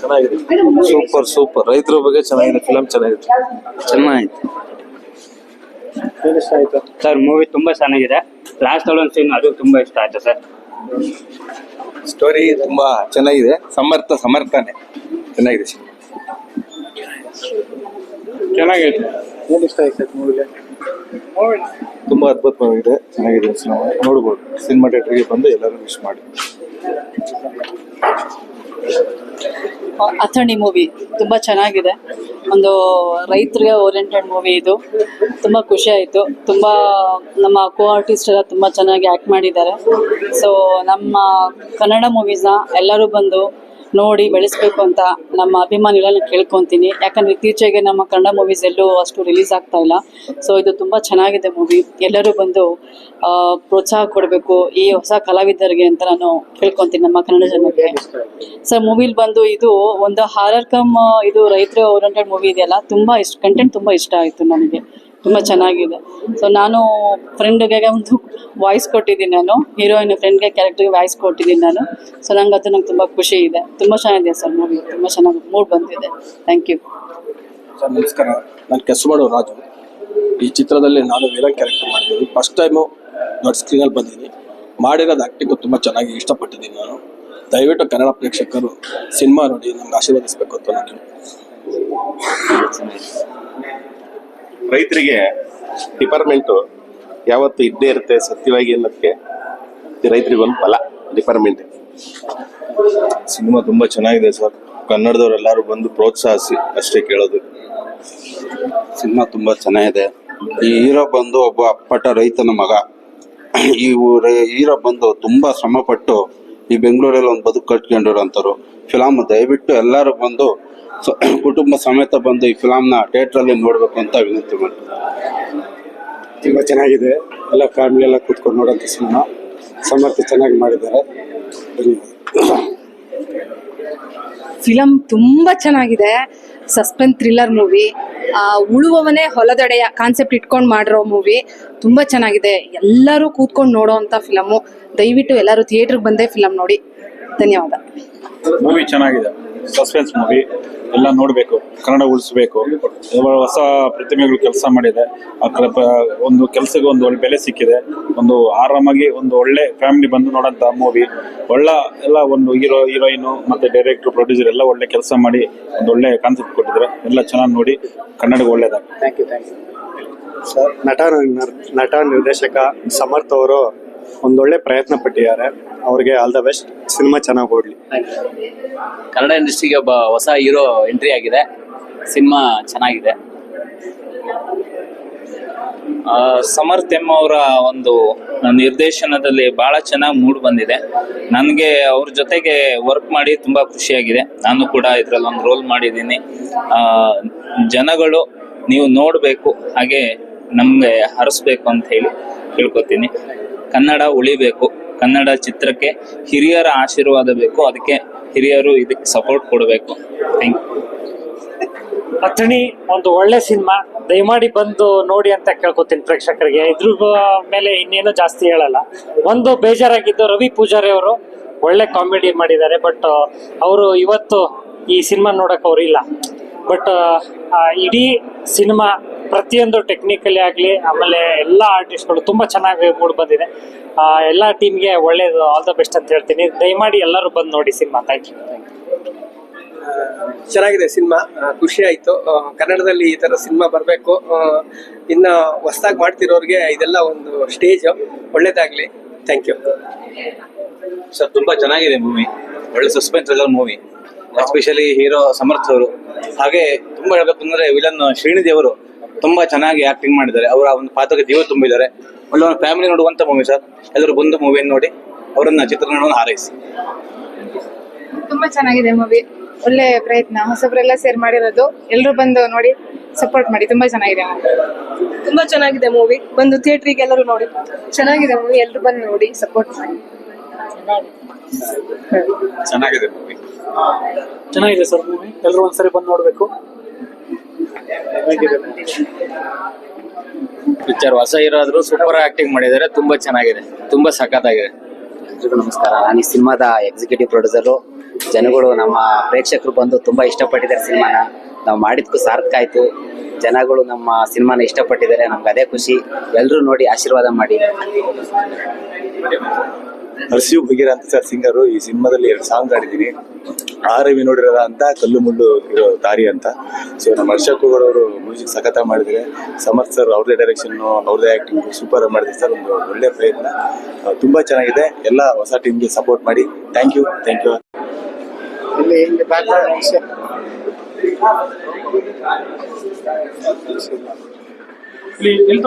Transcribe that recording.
ಚೆನ್ನಾಗಿದೆ. Super super. ರೈತರ ಬಗ್ಗೆ ಚೆನ್ನಾಗಿದೆ ಫಿಲಮ್ ಚೆನ್ನಾಗಿದೆ. ಚೆನ್ನಾಗಿತ್ತು ಸರ್ ಮೂವಿ ತುಂಬಾ ಚೆನ್ನಾಗಿದೆ. ಲಾಸ್ಟ್ ಒಂದು ಸೀನ್ ಅದು ತುಂಬಾ ಇಷ್ಟ ಆಯ್ತು ಸರ್. ಸ್ಟೋರಿ ತುಂಬಾ ಚೆನ್ನಾಗಿದೆ. ಸಮರ್ಥ ಸಮರ್ಥನೆ. ಚೆನ್ನಾಗಿದೆ ಚೆನ್ನಾಗೈತೆ ತುಂಬಾ ಅದ್ಭುತವಾಗಿದೆ ಚೆನ್ನಾಗಿದೆ ಸಿನಿಮಾ ನೋಡ್ಬೋದು ಸಿನಿಮಾ ಥಿಯೇಟರ್ಗೆ ಬಂದು ಎಲ್ಲರೂ ವಿಶ್ ಮಾಡಿ. ಅಥಣಿ ಮೂವಿ ತುಂಬ ಚೆನ್ನಾಗಿದೆ. ಒಂದು ರೈತರಿಗೆ ಓರಿಯೆಂಟೆಡ್ ಮೂವಿ ಇದು. ತುಂಬ ಖುಷಿ ಆಯಿತು. ತುಂಬ ನಮ್ಮ ಕೋ ಆರ್ಟಿಸ್ಟ್ ಎಲ್ಲ ತುಂಬ ಚೆನ್ನಾಗಿ ಆ್ಯಕ್ಟ್ ಮಾಡಿದ್ದಾರೆ. ಸೊ ನಮ್ಮ ಕನ್ನಡ ಮೂವೀಸ್ನ ಎಲ್ಲರೂ ಬಂದು ನೋಡಿ ಬೆಳೆಸ್ಬೇಕು ಅಂತ ನಮ್ಮ ಅಭಿಮಾನಿಗಳನ್ನ ಕೇಳ್ಕೊಂತೀನಿ. ಯಾಕಂದ್ರೆ ಇತ್ತೀಚೆಗೆ ನಮ್ಮ ಕನ್ನಡ ಮೂವೀಸ್ ಎಲ್ಲೂ ಅಷ್ಟು ರಿಲೀಸ್ ಆಗ್ತಾ ಇಲ್ಲ. ಸೊ ಇದು ತುಂಬ ಚೆನ್ನಾಗಿದೆ ಮೂವಿ ಎಲ್ಲರೂ ಬಂದು ಪ್ರೋತ್ಸಾಹ ಕೊಡಬೇಕು ಈ ಹೊಸ ಕಲಾವಿದರಿಗೆ ಅಂತ ನಾನು ಕೇಳ್ಕೊಂತೀನಿ ನಮ್ಮ ಕನ್ನಡ ಜನಕ್ಕೆ ಸರ್ ಮೂವಿಲಿ ಬಂದು ಇದು ಒಂದು ಹಾರರ್ ಕಮ್, ಇದು ರೈತರ ಓರಿಯೆಂಟೆಡ್ ಮೂವಿ ಇದೆಯಲ್ಲ, ತುಂಬ ಇಷ್ಟ ಕಂಟೆಂಟ್ ತುಂಬ ಇಷ್ಟ ಆಯಿತು ನನಗೆ ತುಂಬ ಚೆನ್ನಾಗಿದೆ. ಸೊ ನಾನು ಫ್ರೆಂಡ್ಗೆ ಒಂದು ವಾಯ್ಸ್ ಕೊಟ್ಟಿದ್ದೀನಿ ನಾನು. ಹೀರೋಯಿನ್ ಫ್ರೆಂಡ್ಗೆ ಕ್ಯಾರೆಕ್ಟರ್ಗೆ ವಾಯ್ಸ್ ಕೊಟ್ಟಿದ್ದೀನಿ ನಾನು. ಸೊ ನಂಗೆ ಅದು ನಂಗೆ ತುಂಬ ಖುಷಿ ಇದೆ. ತುಂಬ ಚೆನ್ನಾಗಿದೆ ಸರ್ ಮೂವಿ ತುಂಬ ಚೆನ್ನಾಗಿ ಮೂಡ್ ಬಂದಿದೆ. ಥ್ಯಾಂಕ್ ಯು ಸರ್, ನಮಸ್ಕಾರ. ನಾನು ಕೆಸವಾಡು ರಾಜು. ಈ ಚಿತ್ರದಲ್ಲಿ ನಾನು ವಿಲನ್ ಕ್ಯಾರೆಕ್ಟರ್ ಮಾಡಿದ್ದೀನಿ. ಫಸ್ಟ್ ಟೈಮು ದೊಡ್ಡ ಸ್ಕ್ರೀನಲ್ಲಿ ಬಂದಿದ್ದೀನಿ. ಮಾಡಿರೋದು ಆ್ಯಕ್ಟಿಂಗು ತುಂಬ ಚೆನ್ನಾಗಿ ಇಷ್ಟಪಟ್ಟಿದ್ದೀನಿ ನಾನು. ದಯವಿಟ್ಟು ಕನ್ನಡ ಪ್ರೇಕ್ಷಕರು ಸಿನಿಮಾ ನೋಡಿ, ನಮ್ಗೆ ಆಶೀರ್ವದಿಸಬೇಕು ಅಂತ ನಾನು ರೈತರಿಗೆ ಡಿಪಾರ್ಟ್ಮೆಂಟು ಯಾವತ್ತು ಇದ್ದೇ ಇರುತ್ತೆ ಸತ್ಯವಾಗಿ ಅನ್ನೋದಕ್ಕೆ ರೈತರಿಗೆ ಒಂದು ಫಲ ಡಿಪಾರ್ಟ್ಮೆಂಟ್ ಸಿನಿಮಾ ತುಂಬಾ ಚೆನ್ನಾಗಿದೆ ಸರ್. ಕನ್ನಡದವರೆಲ್ಲರೂ ಬಂದು ಪ್ರೋತ್ಸಾಹಿಸಿ ಅಷ್ಟೇ ಕೇಳೋದು. ಸಿನಿಮಾ ತುಂಬಾ ಚೆನ್ನಾಗಿದೆ. ಈ ಹೀರೋ ಬಂದು ಒಬ್ಬ ಅಪ್ಪಟ ರೈತನ ಮಗ. ಈ ಹೀರೋ ಬಂದು ತುಂಬಾ ಶ್ರಮಪಟ್ಟು ಈ ಬೆಂಗಳೂರಲ್ಲಿ ಒಂದು ಬದುಕು ಕಟ್ಕೊಂಡಿರೋ ಕಟ್ಕೊಂಡಿರೋಂಥವ್ರು ಫಿಲಮ್ ದಯವಿಟ್ಟು ಎಲ್ಲರೂ ಬಂದು ಸ- ಕುಟುಂಬ ಸಮೇತ ಬಂದು ಈ ಫಿಲಮ್ನ ಥಿಯೇಟ್ರಲ್ಲಿ ನೋಡಬೇಕು ಅಂತ ವಿನಂತಿ ಮಾಡ್ತೀನಿ. ತುಂಬ ಚೆನ್ನಾಗಿದೆ. ಎಲ್ಲ ಫ್ಯಾಮಿಲಿ ಎಲ್ಲ ಕೂತ್ಕೊಂಡು ನೋಡೋಂಥ ಸಿನಿಮಾ. ಸಮರ್ಥ ಚೆನ್ನಾಗಿ ಮಾಡಿದ್ದಾರೆ. ಫಿಲಮ್ ತುಂಬ ಚೆನ್ನಾಗಿದೆ. Suspense thriller movie. ಉಳುವವನೇ ಹೊಲದಡೆಯ ಕಾನ್ಸೆಪ್ಟ್ ಇಟ್ಕೊಂಡು ಮಾಡಿರೋ ಮೂವಿ ತುಂಬ ಚೆನ್ನಾಗಿದೆ. ಎಲ್ಲರೂ ಕೂತ್ಕೊಂಡು ನೋಡೋ ಅಂಥ ಫಿಲಮು. ದಯವಿಟ್ಟು ಎಲ್ಲರೂ ಥಿಯೇಟ್ರಿಗೆ ಬಂದೇ ಫಿಲಮ್ ನೋಡಿ. ಧನ್ಯವಾದ. ಮೂವಿ ಚೆನ್ನಾಗಿದೆ. Suspense movie. ಎಲ್ಲ ನೋಡಬೇಕು, ಕನ್ನಡ ಉಳಿಸ್ಬೇಕು. ಹೊಸ ಪ್ರತಿಮೆಗಳು ಕೆಲಸ ಮಾಡಿದೆ. ಒಂದು ಕೆಲಸಕ್ಕೆ ಒಂದು ಒಳ್ಳೆ ಬೆಲೆ ಸಿಕ್ಕಿದೆ. ಒಂದು ಆರಾಮಾಗಿ ಒಂದು ಒಳ್ಳೆ ಫ್ಯಾಮಿಲಿ ಬಂದು ನೋಡೋಂಥ ಮೂವಿ ಒಳ್ಳೆ ಎಲ್ಲ ಒಂದು ಹೀರೋ ಹೀರೋಯಿನು ಮತ್ತೆ ಡೈರೆಕ್ಟರ್ ಪ್ರೊಡ್ಯೂಸರ್ ಎಲ್ಲ ಒಳ್ಳೆ ಕೆಲಸ ಮಾಡಿ ಒಂದು ಒಳ್ಳೆ ಕಾನ್ಸೆಪ್ಟ್ ಕೊಟ್ಟಿದ್ದಾರೆ. ಎಲ್ಲ ಚೆನ್ನಾಗಿ ನೋಡಿ ಕನ್ನಡಕ್ಕೆ ಸರ್ ನಟ ನಟ ನಿರ್ದೇಶಕ ಸಮರ್ಥ ಅವರು ಒಂದೊಳ್ಳೆ ಪ್ರಯತ್ನ ಪಟ್ಟಿದ್ದಾರೆ. ಅವ್ರಿಗೆ ಆಲ್ ದ ಬೆಸ್ಟ್ ಸಿನಿಮಾ ಚೆನ್ನಾಗಿ ಓಡ್ಲಿ. ಕನ್ನಡ ಇಂಡಸ್ಟ್ರಿಗೆ ಒಬ್ಬ ಹೊಸ ಹೀರೋ ಎಂಟ್ರಿ ಆಗಿದೆ. ಸಿನಿಮಾ ಚೆನ್ನಾಗಿದೆ. ಸಮರ್ಥ್ ಎಂ ಅವರ ಒಂದು ನಿರ್ದೇಶನದಲ್ಲಿ ಬಹಳ ಚೆನ್ನಾಗಿ ಮೂಡ್ ಬಂದಿದೆ. ನನಗೆ ಅವ್ರ ಜೊತೆಗೆ ವರ್ಕ್ ಮಾಡಿ ತುಂಬಾ ಖುಷಿಯಾಗಿದೆ. ನಾನು ಕೂಡ ಇದ್ರಲ್ಲಿ ಒಂದು ರೋಲ್ ಮಾಡಿದ್ದೀನಿ. ಆ, ಜನಗಳು ನೀವು ನೋಡಬೇಕು ಹಾಗೆ ನಮಗೆ ಹರಿಸ್ಬೇಕು ಅಂತ ಹೇಳಿ ಕೇಳ್ಕೊತೀನಿ. ಕನ್ನಡ ಉಳಿಬೇಕು. ಕನ್ನಡ ಚಿತ್ರಕ್ಕೆ ಹಿರಿಯರ ಆಶೀರ್ವಾದ ಬೇಕು. ಅದಕ್ಕೆ ಹಿರಿಯರು ಇದಕ್ಕೆ ಸಪೋರ್ಟ್ ಕೊಡಬೇಕು. ಥ್ಯಾಂಕ್ ಯು ಅಥಣಿ, ಒಂದು ಒಳ್ಳೆ ಸಿನಿಮಾ. ದಯಮಾಡಿ ಬಂದು ನೋಡಿ ಅಂತ ಕೇಳ್ಕೊತೀನಿ ಪ್ರೇಕ್ಷಕರಿಗೆ. ಇದ್ರ ಮೇಲೆ ಇನ್ನೇನು ಜಾಸ್ತಿ ಹೇಳಲ್ಲ. ಒಂದು ಬೇಜಾರಾಗಿದ್ದು ರವಿ ಪೂಜಾರಿ ಅವರು ಒಳ್ಳೆ ಕಾಮಿಡಿ ಮಾಡಿದ್ದಾರೆ. ಬಟ್ ಅವರು ಇವತ್ತು ಈ ಸಿನಿಮಾ ನೋಡಕ್ ಅವರಿಲ್ಲ ಬಟ್ ಇಡೀ ಸಿನಿಮಾ ಪ್ರತಿಯೊಂದು ಟೆಕ್ನಿಕಲಿ ಆಗಲಿ ಆಮೇಲೆ ಎಲ್ಲ ಆರ್ಟಿಸ್ಟ್ಗಳು ತುಂಬ ಚೆನ್ನಾಗಿ ಮೂಡ್ ಬಂದಿದೆ. ಆ, ಎಲ್ಲ ಟೀಮ್ಗೆ ಒಳ್ಳೇದು ಆಲ್ ದ ಬೆಸ್ಟ್ ಅಂತ ಹೇಳ್ತೀನಿ. ದಯಮಾಡಿ ಎಲ್ಲರೂ ಬಂದು ನೋಡಿ ಸಿನಿಮಾ. ಥ್ಯಾಂಕ್ ಯು ಚೆನ್ನಾಗಿದೆ ಸಿನಿಮಾ. ಖುಷಿ ಆಯಿತು. ಕನ್ನಡದಲ್ಲಿ ಈ ಥರ ಸಿನಿಮಾ ಬರಬೇಕು. ಇನ್ನು ಹೊಸ್ದಾಗಿ ಮಾಡ್ತಿರೋರಿಗೆ ಇದೆಲ್ಲ ಒಂದು ಸ್ಟೇಜ್. ಒಳ್ಳೇದಾಗಲಿ. ಥ್ಯಾಂಕ್ ಯು ಸರ್ ತುಂಬಾ ಚೆನ್ನಾಗಿದೆ ಮೂವಿ ಒಳ್ಳೆ ಸಸ್ಪೆನ್ಸ್ ಎಲ್ಲ ಮೂವಿ ಎಸ್ಪೆಷಲಿ ಹೀರೋ ಸಮರ್ಥ್ ಅವರು. ಹಾಗೆ ತುಂಬಾ ಹೇಳ್ಬೇಕಂದ್ರೆ ವಿಲನ್ ಶ್ರೀನಿಧಿ ಅವರು. ತುಂಬಾ ಚೆನ್ನಾಗಿ ಆಕ್ಟಿಂಗ್ ಮಾಡಿದ್ದಾರೆ. ಅವರ ಒಂದು ಪಾತ್ರಕ್ಕೆ ಜೀವ ತುಂಬಿದ್ದಾರೆ. ಒಳ್ಳೆ ಒಂದು ಫ್ಯಾಮಿಲಿ ನೋಡುವಂತ ಮೂವಿ ಸರ್. ಎಲ್ಲರೂ ಬಂದು ಮೂವಿಯನ್ನು ನೋಡಿ ಅವರನ್ನ ಚಿತ್ರಣವನ್ನು ಹಾರೈಸಿ. ತುಂಬಾ ಚೆನ್ನಾಗಿದೆ ಮೂವಿ ಒಳ್ಳೆ ಪ್ರಯತ್ನ. ಹೊಸಬ್ರೆಲ್ಲ ಸೇರ್ ಮಾಡಿರೋದು. ಎಲ್ಲರೂ ಬಂದು ನೋಡಿ ಸಪೋರ್ಟ್ ಮಾಡಿ. ತುಂಬಾ ಚೆನ್ನಾಗಿದೆ ತುಂಬಾ ಚೆನ್ನಾಗಿದೆ ಮೂವಿ ಬಂದು ಥಿಯೇಟ್ರಿಗೆ ಎಲ್ಲರೂ ನೋಡಿ. ಚೆನ್ನಾಗಿದೆ ಮೂವಿ ಎಲ್ಲರೂ ಬಂದು ನೋಡಿ ಸಪೋರ್ಟ್ ಮಾಡಿ. ಚೆನ್ನಾಗಿದೆ ಮೂವಿ ಚೆನ್ನಾಗಿದೆ ಸರ್ ಮೂವಿ ಎಲ್ಲರೂ ಒಂದ್ಸರಿ ಬಂದು ನೋಡಬೇಕು. ಪಿಕ್ಚರ್ ಹೊಸ ಇರೋದ್ರು ಸೂಪರ್ ಆಕ್ಟಿಂಗ್ ಮಾಡಿದ್ದಾರೆ, ತುಂಬಾ ಚೆನ್ನಾಗಿದೆ, ತುಂಬಾ ಸಖತ್ತಾಗಿದೆ. ನಮಸ್ಕಾರ. ನಾನು ಈ ಸಿನಿಮಾದ ಎಕ್ಸಿಕ್ಯೂಟಿವ್ ಪ್ರೊಡ್ಯೂಸರು ಜನಗಳು ನಮ್ಮ ಪ್ರೇಕ್ಷಕರು ಬಂದು ತುಂಬಾ ಇಷ್ಟಪಟ್ಟಿದ್ದಾರೆ ಸಿನಿಮಾನ. ನಾವು ಮಾಡಿದ್ಕೂ ಸಾರ್ಥಕ ಆಯ್ತು. ಜನಗಳು ನಮ್ಮ ಸಿನಿಮಾನ ಇಷ್ಟಪಟ್ಟಿದ್ದಾರೆ. ನಮ್ಗೆ ಅದೇ ಖುಷಿ. ಎಲ್ಲರೂ ನೋಡಿ ಆಶೀರ್ವಾದ ಮಾಡಿ. ನರಸಿಂಹ ಬಗೀರ ಅಂತ ಸರ್ ಸಿಂಗರು ಈ ಸಿನಿಮಾದಲ್ಲಿ ಎರಡು ಸಾಂಗ್ ಆಡಿದ್ದೀನಿ ಆರವಿ ರವಿ ನೋಡಿರೋದ ಅಂತ ಕಲ್ಲು ಮುಳ್ಳು ಇರೋ ದಾರಿ ಅಂತ. ಸೊ ನಮ್ಮ ಹರ್ಷ ಕುಗರ್ ಅವರು ಮ್ಯೂಸಿಕ್ ಸಖತ ಮಾಡಿದ್ರೆ ಸಮರ್ಥ್ ಸರ್ ಅವ್ರದೇ ಡೈರೆಕ್ಷನ್ ಅವ್ರದೇ ಆಕ್ಟಿಂಗ್ ಸೂಪರ್ ಮಾಡಿದ್ರು ಸರ್ ಒಂದು ಒಳ್ಳೆ ಪ್ರಯತ್ನ. ತುಂಬಾ ಚೆನ್ನಾಗಿದೆ. ಎಲ್ಲ ಹೊಸ ಟೀಮ್ಗೆ ಸಪೋರ್ಟ್ ಮಾಡಿ. ಥ್ಯಾಂಕ್ ಯು ಥ್ಯಾಂಕ್ ಯು ಇಲ್ಲಿ ಎಲ್ಲಿ